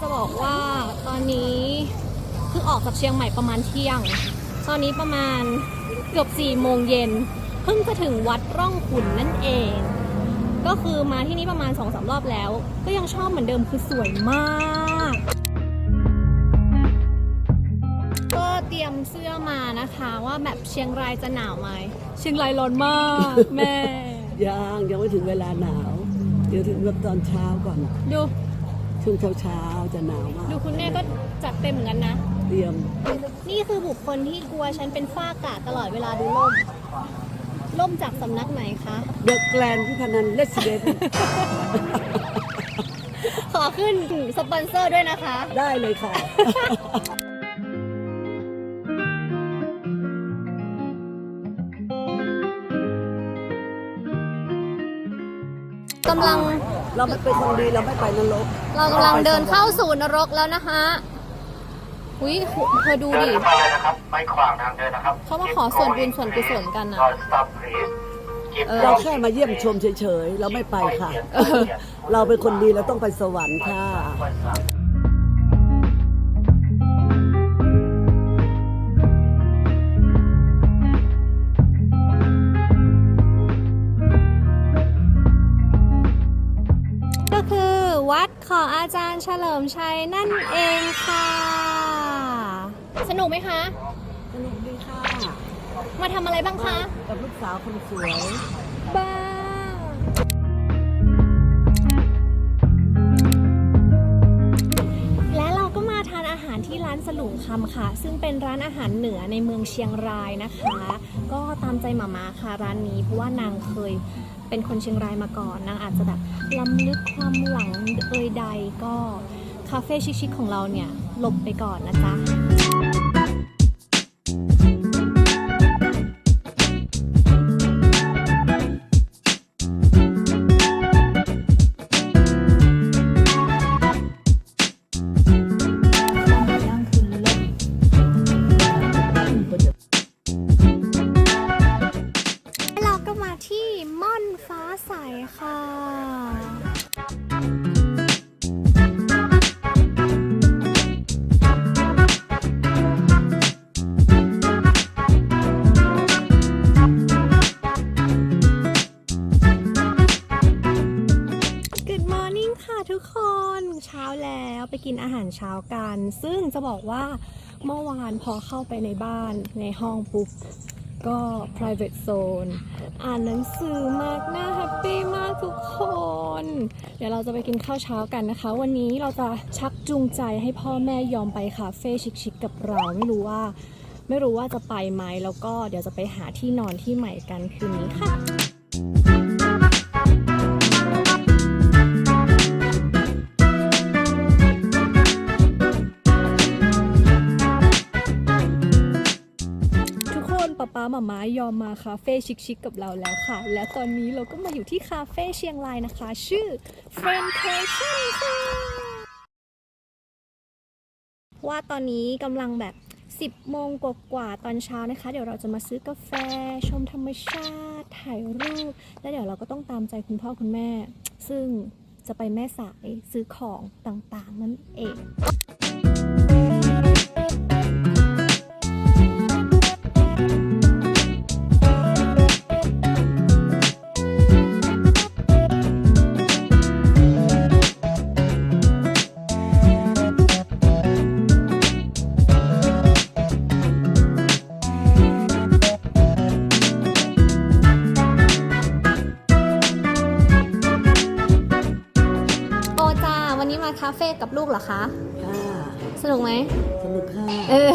จะบอกว่าตอนนี้เพิ่งออกจากเชียงใหม่ประมาณเที่ยง ตอนนี้ประมาณเกือบ4ี่โมงเย็นเพิ่งจะถึงวัดร่องขุนนั่นเอง ก็คือมาที่นี่ประมาณ2อสรอบแล้ว ก็ยังชอบเหมือนเดิมคือสวยมากก็เตรียมเสื้อมานะคะว่าแบบเชียงรายจะหนาวไหมเชียงรายร้อนมากแม่ยังยังไม่ถึงเวลาหนาว เดี๋ยวถึงแบบตอนเช้าก่อนดู ช่วงเช้าเช้าๆจะหนาวมากดูคุณแม่ก็จัดเต็มเหมือนกันนะ เตรียม นี่คือบุคคลที่กลัวฉันเป็นฝ้ากาตลอดเวลาดูล่ม ล่มจากสำนักไหนคะเดอะแกลนพิพนันเลสเดนขอขึ้นสปอนเซอร์ด้วยนะคะ ได้เลยค่ะกำลัง เราไม่เป็นคนดีเราไม่ไปนรกเรากำลังเดินเข้าสู่นรกแล้วนะคะอุ้ยเธอดูดิเนเข้ามาเลยนะครับ ไม่ขวางทางเดินนะครับเขามาขอส่วนบุญส่วนกุศลกันน่ะ Don't stop, please. Keep เออ เรา going. แค่มาเยี่ยมชมเฉยๆ เราไม่ไปค่ะ เออ เราเป็นคนดีเราต้องไปสวรรค์ค่ะ คือ วัดของอาจารย์เฉลิมชัยนั่นเองค่ะ สนุกไหมคะ สนุกดีค่ะ มาทำอะไรบ้างคะ กับลูกสาวคนสวย บ้าและเราก็มาทานอาหารที่ร้านสลุงคำค่ะ ซึ่งเป็นร้านอาหารเหนือในเมืองเชียงรายนะคะ ก็ตามใจหมามาค่ะร้านนี้เพราะว่านางเคย เป็นคนเชียงรายมาก่อนนางอาจจะแบบล้ำลึกความหลังเอ่ยใดก็คาเฟ่ชิคๆของเราเนี่ยหลบไปก่อนนะจ๊ะ กินอาหารเช้ากัน ซึ่งจะบอกว่าเมื่อวานพอเข้าไปในบ้านในห้องปุ๊บก็ private zone อ่านหนังสือมากน่าแฮปปี้มากทุกคน เดี๋ยวเราจะไปกินข้าวเช้ากันนะคะ วันนี้เราจะชักจูงใจให้พ่อแม่ยอมไปคาเฟ่ชิคๆกับเรา ไม่รู้ว่า ไม่รู้ว่าจะไปไหม แล้วก็เดี๋ยวจะไปหาที่นอนที่ใหม่กันคืนนี้ค่ะ มาม้ายอมมาคาเฟ่ชิคๆกับเราแล้วค่ะ และตอนนี้เราก็มาอยู่ที่คาเฟ่เชียงรายนะคะ ชื่อ f r i e n d c a t i o n ค่ะว่าตอนนี้กำลังแบบ 10 โมงกว่าๆตอนเช้านะคะ เดี๋ยวเราจะมาซื้อกาแฟ ชมธรรมชาติ ถ่ายรูป แล้วเดี๋ยวเราก็ต้องตามใจคุณพ่อคุณแม่ ซึ่งจะไปแม่สายซื้อของต่างๆนั่นเอง เฟ่กับลูกเหรอคะ ค่ะ สนุกไหม สนุกค่ะ เออ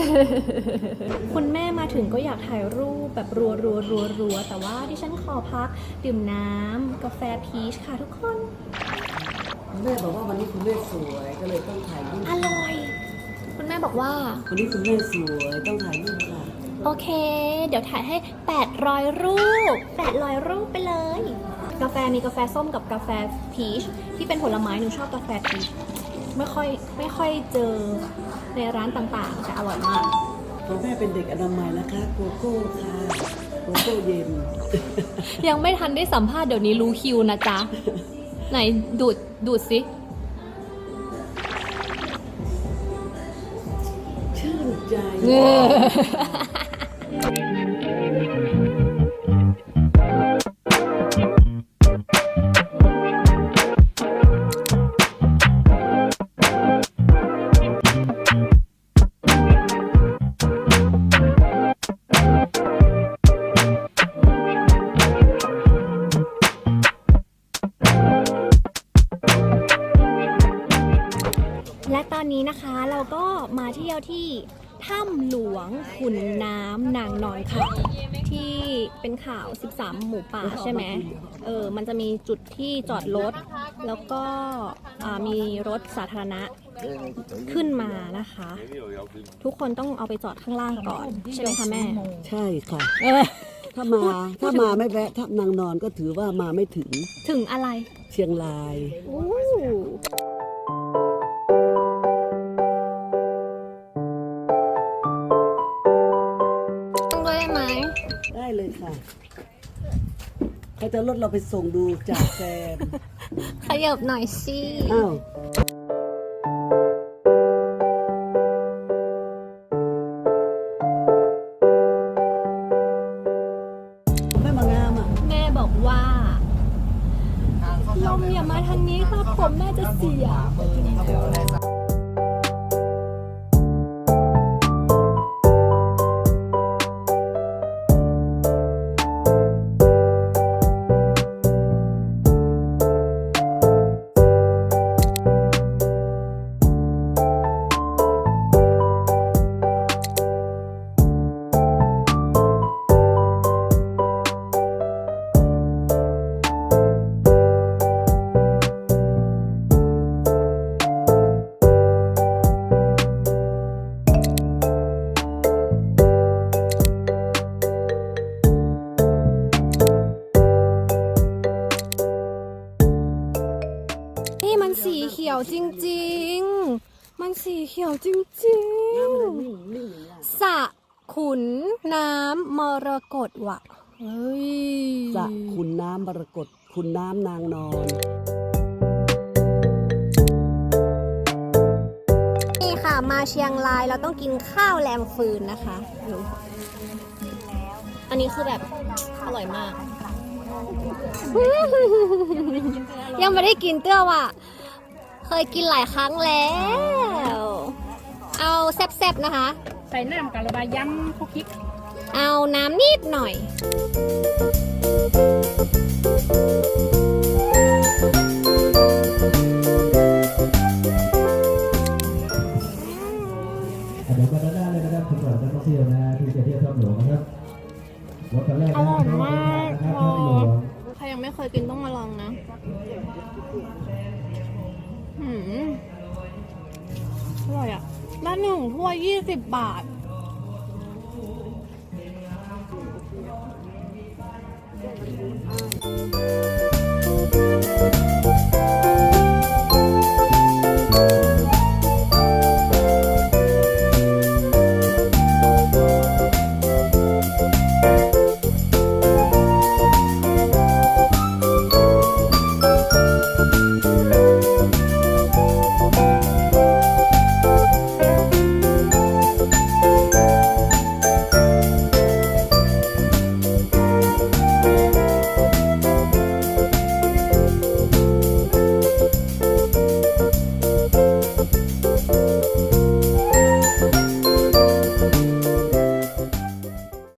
คุณแม่มาถึงก็อยากถ่ายรูปแบบรัวรัวรัวรัวแต่ว่าดิฉันขอพัก ดื่มน้ำกาแฟพีชค่ะทุกคน คุณแม่บอกว่าวันนี้คุณแม่สวยก็เลยต้องถ่ายรูปอร่อย คุณแม่บอกว่า วันนี้คุณแม่สวยต้องถ่ายรูปค่ะโอเค เดี๋ยวถ่ายให้ 800 รูป 800 รูปไปเลย กาแฟมีกาแฟส้มกับกาแฟพีชที่เป็นผลไม้หนูชอบกาแฟพีช ไม่ค่อยไม่ค่อยเจอในร้านต่างๆแต่อร่อยมากของแม่เป็นเด็กอนามัยนะคะโกโก้ค่ะโกโก้เย็น ยังไม่ทันได้สัมภาษณ์เดี๋ยวนี้รู้คิวนะจ๊ะ ไหนดูดดูดสิชื่นใจ ยวที่ถ้ำหลวงขุนน้ำนางนอนค่ะ ที่เป็นข่าว 13 หมู่ป่าใช่ไหมเออมันจะมีจุดที่จอดรถ แล้วก็อ่ามีรถสาธารณะขึ้นมานะคะ ทุกคนต้องเอาไปจอดข้างล่างก่อน ใช่ไหมคะแม่ ใช่ค่ะเออถ้ามาถ้ามาไม่แวะทับนางนอนก็ถือว่ามาไม่ถึง ถึงอะไร เชียงราย เขาจะรถเราไปส่งดูจากแฟนขยับหน่อยสิ อ้าวไม่มางามอะแม่บอกว่า ลมอย่ามาทางนี้ครับ ผมแม่จะเสียนี่ ยวจริง ๆ มันสีเขียวจริงนิ่งๆนิ่งอย่างเงี้ยสระขุนน้ำมรกตว่ะเฮ้ยสระขุนน้ำมรกตขุนน้ำนางนอน นี่ค่ะมาเชียงรายเราต้องกินข้าวแรมฟืนนะคะดูอันนี้คือแบบอร่อยมาก ยังไม่ได้กินเตื้อว่ะ เคยกินหลายครั้งแล้ว เอาแซ่บๆนะคะ ใส่น้ำกะระบายยำคุกคิกเอาน้ำนิดหน่อย อร่อยอะละหนึ่งถ้วยยี่สิบบาท